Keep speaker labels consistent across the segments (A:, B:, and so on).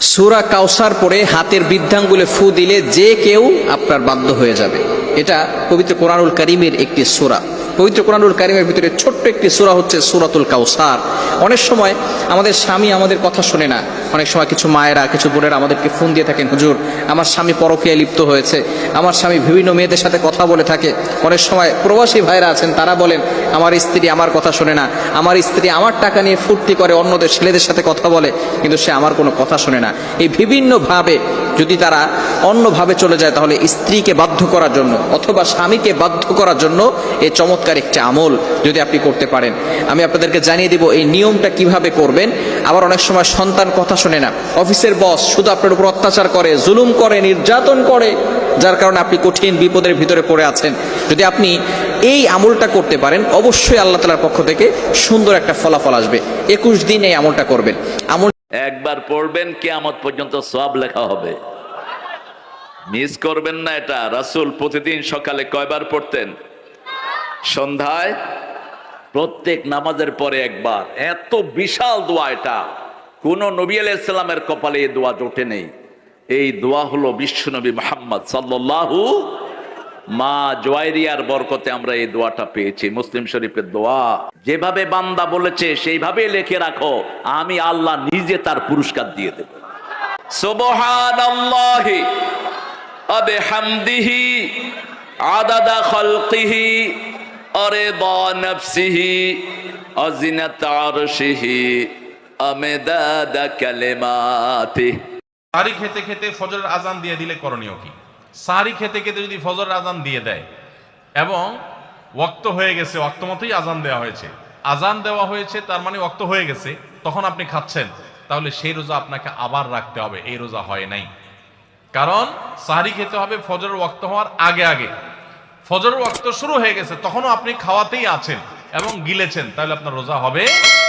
A: সুরা কাউসার পরে হাতের বৃদ্ধাঙ্গুলে ফু দিলে যে কেউ আপনার বাধ্য হয়ে যাবে। এটা পবিত্র কোরআনুল করিমের একটি সুরা। পবিত্র কোরআনুল করিমের ভিতরে ছোট্ট একটি সুরা হচ্ছে সুরাতুল কাউসার অনেক সময় আমাদের স্বামী আমাদের কথা শোনে না। অনেক সময় কিছু মায়েরা, কিছু বোনেরা আমাদেরকে ফোন দিয়ে থাকেন, হুজুর, আমার স্বামী পরকীয়ায় লিপ্ত হয়েছে। আমার স্বামী বিভিন্ন মেয়েদের সাথে কথা বলে থাকে। অনেক সময় প্রবাসী ভাইরা আছেন, তারা বলেন, আমার স্ত্রী আমার কথা শোনে না। আমার স্ত্রী আমার টাকা নিয়ে ফুর্তি করে, অন্যদের ছেলেদের সাথে কথা বলে, কিন্তু সে আমার কোনো কথা শোনে না। এই বিভিন্নভাবে যদি তারা অন্যভাবে চলে যায়, তাহলে স্ত্রীকে বাধ্য করার জন্য অথবা স্বামীকে বাধ্য করার জন্য এই চমৎকার একটি আমল যদি আপনি করতে পারেন। আমি আপনাদেরকে জানিয়ে দিব, এই নিয়মটা কীভাবে করবেন। আবার অনেক সময় সন্তান কথা শোনে না। অফিসের বস শুধু আপনার উপর অত্যাচার করে, জুলুম করে, নির্যাতন করে, যার কারণে আপনি কঠিন বিপদের ভিতরে পড়ে আছেন। যদি আপনি এই আমলটা করতে পারেন, অবশ্যই আল্লাহ তালার পক্ষ থেকে সুন্দর একটা ফলাফল আসবে। একুশ দিন এই আমলটা করবেন। আমল
B: একবার পড়বেন, কেয়ামত পর্যন্ত সব লেখা হবে। মিস করবেন না এটা। রাসূল প্রতিদিন সকালে কয়বার পড়তেন? সন্ধ্যায়, প্রত্যেক নামাজের পরে একবার। এত বিশাল দোয়া এটা। কোন নবী আলাইসাল্লামের কপালে এই দোয়া জোটে নেই। এই দোয়া হলো বিশ্বনবী মোহাম্মদ সাল্লাল্লাহু মা জোয়াইরিয়ার বরকতে আমরা এই দোয়াটা পেয়েছি। মুসলিম শরীফের দোয়া। যেভাবে বান্দা বলেছে সেইভাবে লিখে রাখো। আমি আল্লাহ নিজে তার পুরস্কার দিয়ে দেব। সুবহানাল্লাহি আবিহামদিহি আদাদা আরশিহি।
C: সারি খেতে খেতে ফজরের আজান দিয়ে দিলে করণীয় কি? সারি খেতে খেতে যদি ফজরের আজান দিয়ে দেয়, এবং ওক্ত হয়ে গেছে ওক্ত মতোই আজান দেওয়া হয়েছে। আজান দেওয়া হয়েছে, তার মানে ওক্ত হয়ে গেছে, তখন আপনি খাচ্ছেন, তাহলে সেই রোজা আপনাকে আবার রাখতে হবে, এই রোজা হয় নাই। কারণ সাহারি খেতে হবে ফজরের ওক্ত হওয়ার আগে আগে। ফজরের ওক্ত শুরু হয়ে গেছে, তখনও আপনি খাওয়াতেই আছেন এবং গিলেছেন, তাহলে আপনার রোজা হবে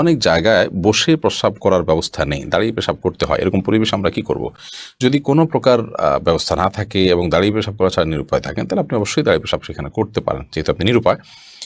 D: অনেক জায়গায় বসে প্রস্রাব করার ব্যবস্থা নেই, দাঁড়িয়ে পেশাব করতে হয়। এরকম পরিবেশ আমরা কি করব? যদি কোনো প্রকার ব্যবস্থা না থাকে এবং দাঁড়িয়ে পেশাব করা ছাড়া নিরুপায় থাকেন, তাহলে আপনি অবশ্যই দাঁড়িয়ে পেশাব সেখানে করতে পারেন, যেহেতু আপনি নিরুপায়।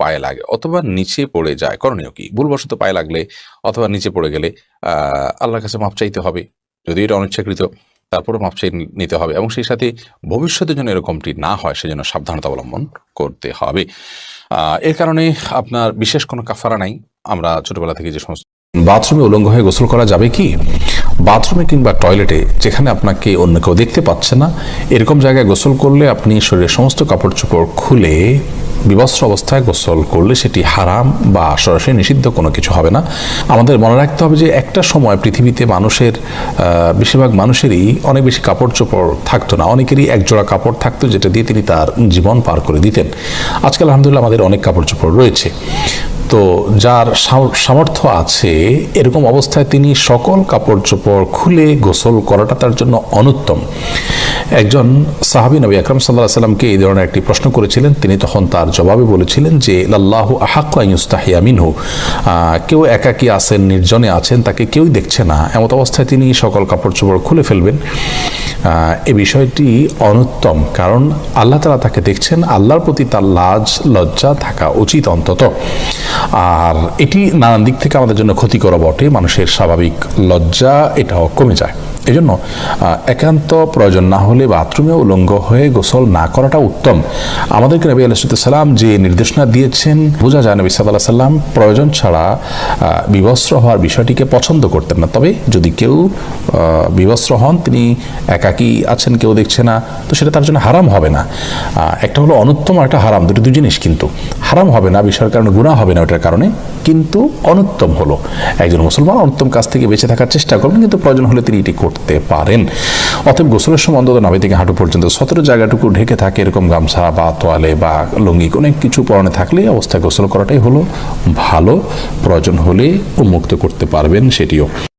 D: পায়ে লাগে অথবা নিচে পড়ে যায়। করণীয় কি? ভুলবশত পায়ে লাগলে অথবা নিচে পড়ে গেলে আল্লাহর কাছে মাপ চাইতে হবে। যদি এটা অনিচ্ছাকৃত তারপরে মাপ চাই নিতে হবে এবং সেই সাথে ভবিষ্যতে যেন এরকমটি না হয়, সেজন্য সাবধানতা অবলম্বন করতে হবে। এর কারণে আপনার বিশেষ কোনো কাফারা নাই। আমরা ছোটবেলা থেকে যে সমস্ত বাথরুমে উলঙ্গ হয়ে গোসল করা যাবে কি? বাথরুমে কিংবা টয়লেটে, যেখানে আপনাকে অন্য কেউ দেখতে পাচ্ছে না, এরকম জায়গায় গোসল করলে আপনি শরীরের সমস্ত কাপড় চোপড় খুলে বিবস্ত্র অবস্থায় গোসল করলে সেটি হারাম বা সরাসরি নিষিদ্ধ কোনো কিছু হবে না। আমাদের মনে রাখতে হবে যে একটা সময় পৃথিবীতে মানুষের বেশিরভাগ মানুষেরই অনেক বেশি কাপড় চোপড় থাকতো না। অনেকেরই একজোড়া কাপড় থাকতো যেটা দিয়ে তিনি তার জীবন পার করে দিতেন। আজকাল আলহামদুলিল্লাহ আমাদের অনেক কাপড় চোপড় রয়েছে। তো যার সামর্থ্য আছে, এরকম অবস্থায় তিনি সকল কাপড় চোপড় খুলে গোসল করাটা তার জন্য অনুত্তম। একজন সাহাবী নবী আকরম সাল্লাহ সাল্লামকে এই ধরনের একটি প্রশ্ন করেছিলেন। তিনি তখন তার জবাবে বলেছিলেন যে, লাল্লাহ আহাক্কাইস্তাহিয়া মিনহু। কেউ একাকী আছেন, নির্জনে আছেন, তাকে কেউই দেখছে না। এমত অবস্থায় তিনি সকল কাপড় চোপড় খুলে ফেলবেন। এ বিষয়টি অনুত্তম, কারণ আল্লাহ তালা তাকে দেখছেন, আল্লাহর প্রতি তার লাজ, লজ্জা থাকা উচিত অন্তত। আর এটি নানান দিক থেকে আমাদের জন্য ক্ষতিকর বটে, মানুষের স্বাভাবিক লজ্জা এটাও কমে যায়। এই জন্য একান্ত প্রয়োজন না হলে বাথরুমে উলঙ্গ হয়ে গোসল না করাটা উত্তম। আমাদেরকে নবী আলাইসাল্লাম যে নির্দেশনা দিয়েছেন, বোঝা যায় নবী সাল্লাহ সাল্লাম প্রয়োজন ছাড়া বিবস্ত্র হওয়ার বিষয়টিকে পছন্দ করতেন না। তবে যদি কেউ বিবস্ত্র হন, তিনি একাকী আছেন, কেউ দেখছে না, তো সেটা তার জন্য হারাম হবে না। একটা হলো অনুত্তম একটা হারাম, দুটো দু জিনিস কিন্তু। হারাম হবে না বিষয়ের কারণে গুণা হবে না ওটার কারণে, কিন্তু অনুত্তম হলো। একজন মুসলমান অনুত্তম কাজ থেকে বেঁচে থাকার চেষ্টা করবেন, কিন্তু প্রয়োজন হলে তিনি এটি করতে পারেন। অতএব গোসলের সময় অন্তত নাভি থেকে হাঁটু পর্যন্ত সতেরো জায়গাটুকু ঢেকে থাকে, এরকম গামছা বা তোয়ালে বা লুঙ্গি কোনো কিছু পরনে থাকলে অবস্থায় গোসল করাটাই হলো ভালো। প্রয়োজন হলে উন্মুক্ত করতে পারবেন সেটিও।